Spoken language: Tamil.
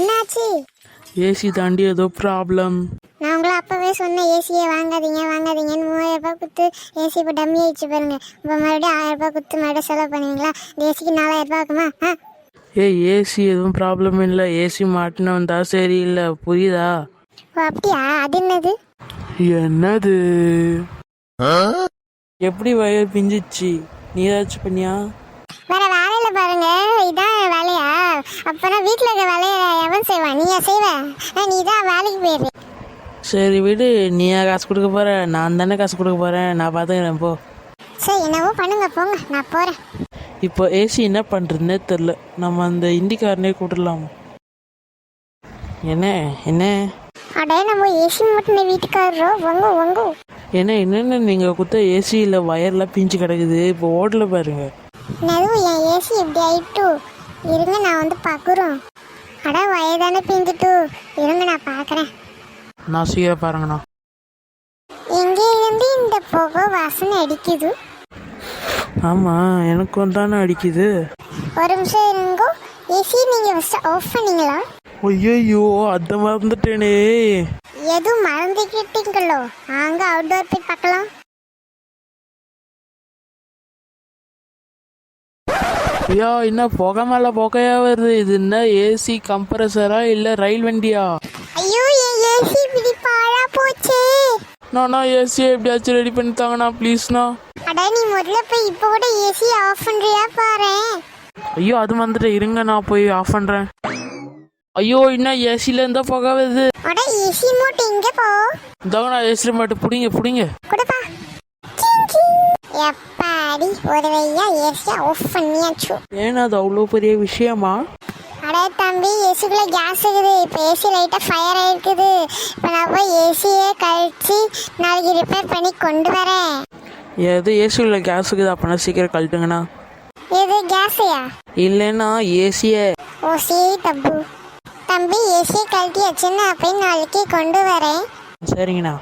என்னாச்சு? ஏசி தாண்டி ஏதோ ப்ராப்ளம் நான் உங்களை அப்பவே சொன்னேன் ஏசியே வாங்காதீங்க வாங்காதீங்கன்னு மூவாயிரம் ரூபாய் கொடுத்து ஏசி இப்போ டம்மி ஆயிடுச்சு பாருங்க. இப்போ மறுபடியும் ஆயிரம் ரூபாய் கொடுத்து மறுபடியும் செலவு பண்ணுவீங்களா? இந்த ஏசிக்கு நாலாயிரம் ரூபாய் ஆகுமா? ஆ? ஏய் ஏசி எதுவும் ப்ராப்ளம் இல்லை. ஏசி மாட்டின வந்தா சரியில்லை. புரியுதா? ஓ அப்படியா? அது என்னது? என்னது? எப்படி வயர் பிஞ்சிச்சு? நீ ஏதாச்சும் பண்ணியா வேற வேலையில பாருங்க இதான் வேலையா அப்பனா வீட்டில் இருக்க வேலையை எவன் செய்வான் நீயா செய்வ? நீ தான் வேலைக்கு போயிடுற சரி விடு. நீயா காசு கொடுக்க போற? நான் தானே காசு கொடுக்க போறேன். நான் பார்த்துக்கிறேன் போ. சரி என்னவோ பண்ணுங்க போங்க. நான் போறேன். இப்போ ஏசி என்ன பண்ணுறதுனே தெரில நம்ம அந்த இந்திக்காரனே கூட்டலாம் என்ன? என்ன? அடே நம்ம ஏசி மட்டும் வீட்டுக்காரரோ? வங்கு வங்கு. என்ன என்னென்ன நீங்கள் குத்த ஏசியில் வயர்லாம் பிஞ்சு கிடக்குது? இப்போ ஓடல பாருங்க. நதுவும் என் ஏசி இப்படி ஆயிட்டு இருங்க நான் வந்து பார்க்குறோம். அட வயதானே பிஞ்சிட்டு இருங்க நான் பார்க்குறேன். நான் சீக்கிரம் பாருங்கண்ணா. எங்கே இருந்து இந்த புகை வாசனை அடிக்குது? ஆமாம் எனக்கும் தானே அடிக்குது. ஒரு நிமிஷம் இருங்கோ. ஏசி நீங்கள் ஃபஸ்ட்டு ஆஃப் பண்ணீங்களா? ஐயோ அதை மறந்துட்டேனே. எதுவும் மறந்துக்கிட்டீங்களோ அங்கே அவுட்டோர் போய் பார்க்கலாம். ஐயா என்ன புகை மேலே புகையா வருது? இது என்ன ஏசி கம்ப்ரஸரா இல்லை ரயில் வண்டியா? ஐயோ என் ஏசி இப்படி பாழா போச்சே. நானா ஏசியை எப்படியாச்சும் ரெடி பண்ணி தாங்கண்ணா ப்ளீஸ்ண்ணா அட நீ முதல்ல போய் இப்போ கூட ஏசி ஆஃப் பண்ணுறியா பாரேன். ஐயோ அது வந்துட்டு இருங்க நான் போய் ஆஃப் பண்ணுறேன் ஐயோ என்ன ஏசியில் இருந்தால் புகை வருது? அட ஏசி மூட்டை இங்கே போ. இந்தாங்க நான் ஏசி மாட்டு பிடிங்க பிடிங்க. கொடுப்பா கிங், கிங். எப்பாடி ஒரு வையா ஏசியா ஆஃப் பண்ணியாச்சு. ஏன்னா அது அவ்வளோ பெரிய விஷயமா? அட தம்பி ஏசிக்குள்ள கேஸ் இருக்குது. இப்போ ஏசி லைட்டாக ஃபயர் ஆயிருக்குது. இப்போ நான் போய் ஏசியே கழிச்சு நாளைக்கு ரிப்பேர் பண்ணி கொண்டு வரேன். எது ஏசியில் கேஸ் இருக்குது? அப்போனா சீக்கிரம் கழட்டுங்கண்ணா. இது கேஸையா இல்லைன்னா ஏசியே. ஓ சரி தம்பு தம்பி ஏசியை கழட்டி வச்சுன்னு போய் நாளைக்கு கொண்டு வரேன். சரிங்கண்ணா.